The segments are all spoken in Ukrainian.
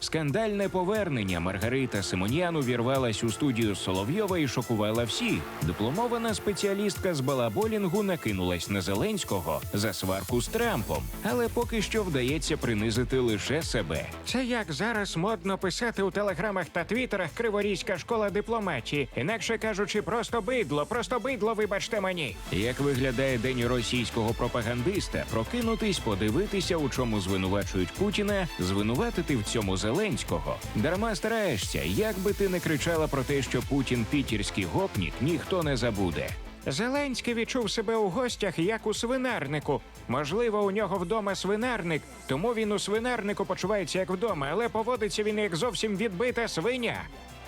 Скандальне повернення Маргарита Симоньян увірвалась у студію Соловйова і шокувала всіх. Дипломована спеціалістка з балаболінгу накинулась на Зеленського за сварку з Трампом, але поки що вдається принизити лише себе. Це як зараз модно писати у телеграмах та твіттерах Криворізька школа дипломатії. Інакше кажучи, просто бидло, просто бидло, вибачте мені. Як виглядає день російського пропагандиста, прокинутись, подивитися, у чому звинувачують Путіна, звинуватити в цьому Зеленського. Дарма стараєшся, як би ти не кричала про те, що Путін пітірський гопнік, ніхто не забуде. Зеленський відчув себе у гостях як у свинарнику. Можливо, у нього вдома свинарник, тому він у свинарнику почувається як вдома, але поводиться він як зовсім відбита свиня.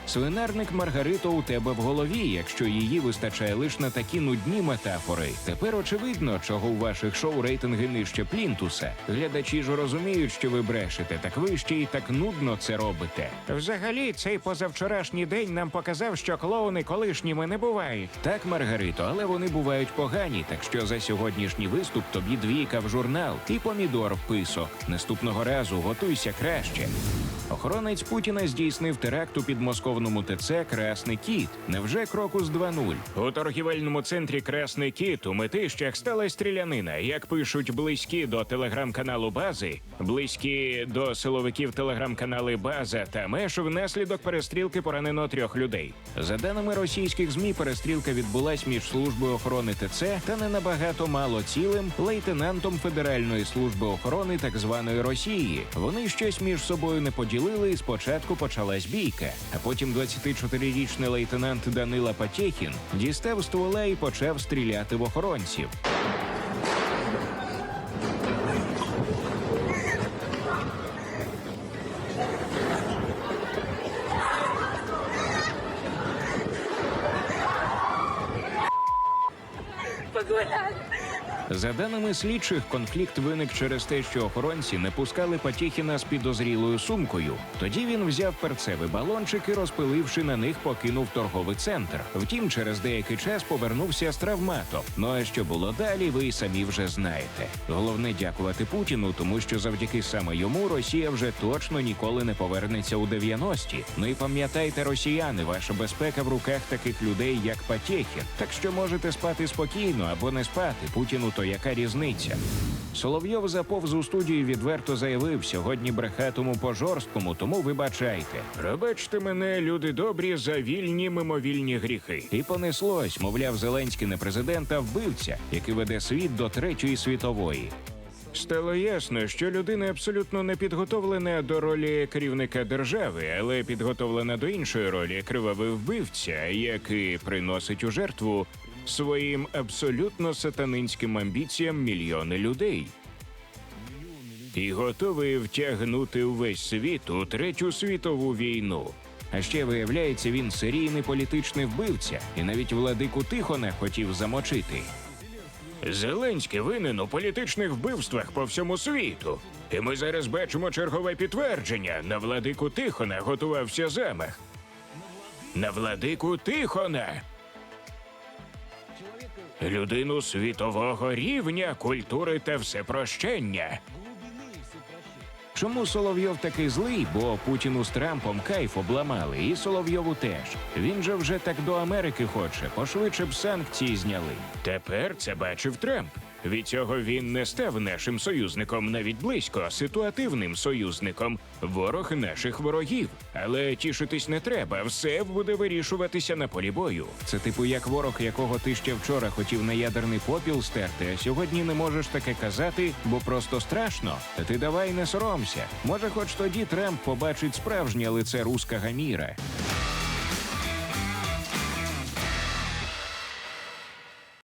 Свинарник Маргарито у тебе в голові, якщо її вистачає лише на такі нудні метафори. Тепер очевидно, чого у ваших шоу рейтинги нижче плінтуса. Глядачі ж розуміють, що ви брешете, так ви ще й так нудно це робите. Взагалі, цей позавчорашній день нам показав, що клоуни колишніми не бувають. Так, Маргарито, але вони бувають погані, так що за сьогоднішній виступ тобі двійка в журнал і помідор в писок. Наступного разу готуйся краще. Охоронець Путіна здійснив теракт у підмосковному ТЦ Красний Кіт. Невже крокус 2-0? У торгівельному центрі Красний Кіт у метищах стала стрілянина. Як пишуть близькі до телеграм-каналу Бази, близькі до силовиків телеграм-канали База та Меш внаслідок перестрілки поранено трьох людей. За даними російських змі, перестрілка відбулась між службою охорони ТЦ та не набагато мало цілим лейтенантом Федеральної служби охорони так званої Росії. Вони щось між собою не поділили, і спочатку почалась бійка. А потім 24-річний лейтенант Данила Патєхін дістав ствола і почав стріляти в охоронців. погуляли. За даними слідчих, конфлікт виник через те, що охоронці не пускали Патєхіна з підозрілою сумкою. Тоді він взяв перцевий балончик і, розпиливши на них, покинув торговий центр. Втім, через деякий час повернувся з травматом. Ну а що було далі, ви й самі вже знаєте. Головне дякувати Путіну, тому що завдяки саме йому Росія вже точно ніколи не повернеться у 90-ті. Ну і пам'ятайте, росіяни, ваша безпека в руках таких людей, як Патєхін. Так що можете спати спокійно або не спати. Путіну то яка різниця? Соловйов заповз у студію відверто заявив, сьогодні брехатиму по жорсткому, тому вибачайте. Пробачте мене, люди добрі, за вільні мимовільні гріхи. І понеслось, мовляв, Зеленський не президент, а вбивця, який веде світ до третьої світової. Стало ясно, що людина абсолютно не підготовлена до ролі керівника держави, але підготовлена до іншої ролі кривавий вбивця, який приносить у жертву своїм абсолютно сатанинським амбіціям мільйони людей. І готовий втягнути увесь світ у третю світову війну. А ще виявляється, він серійний політичний вбивця, і навіть владику Тихона хотів замочити. Зеленський винен у політичних вбивствах по всьому світу. І ми зараз бачимо чергове підтвердження. На владику Тихона готувався замах. На владику Тихона. Людину світового рівня, культури та всепрощення. Чому Соловйов такий злий? Бо Путіну з Трампом кайф обламали, і Соловйову теж. Він же вже так до Америки хоче, пошвидше б санкції зняли. Тепер це бачив Трамп. Від цього він не став нашим союзником навіть близько, ситуативним союзником, ворог наших ворогів. Але тішитись не треба, все буде вирішуватися на полі бою. Це типу як ворог, якого ти ще вчора хотів на ядерний попіл стерти, а сьогодні не можеш таке казати, бо просто страшно. Та ти давай не соромся. Може, хоч тоді Трамп побачить справжнє лице руського міра.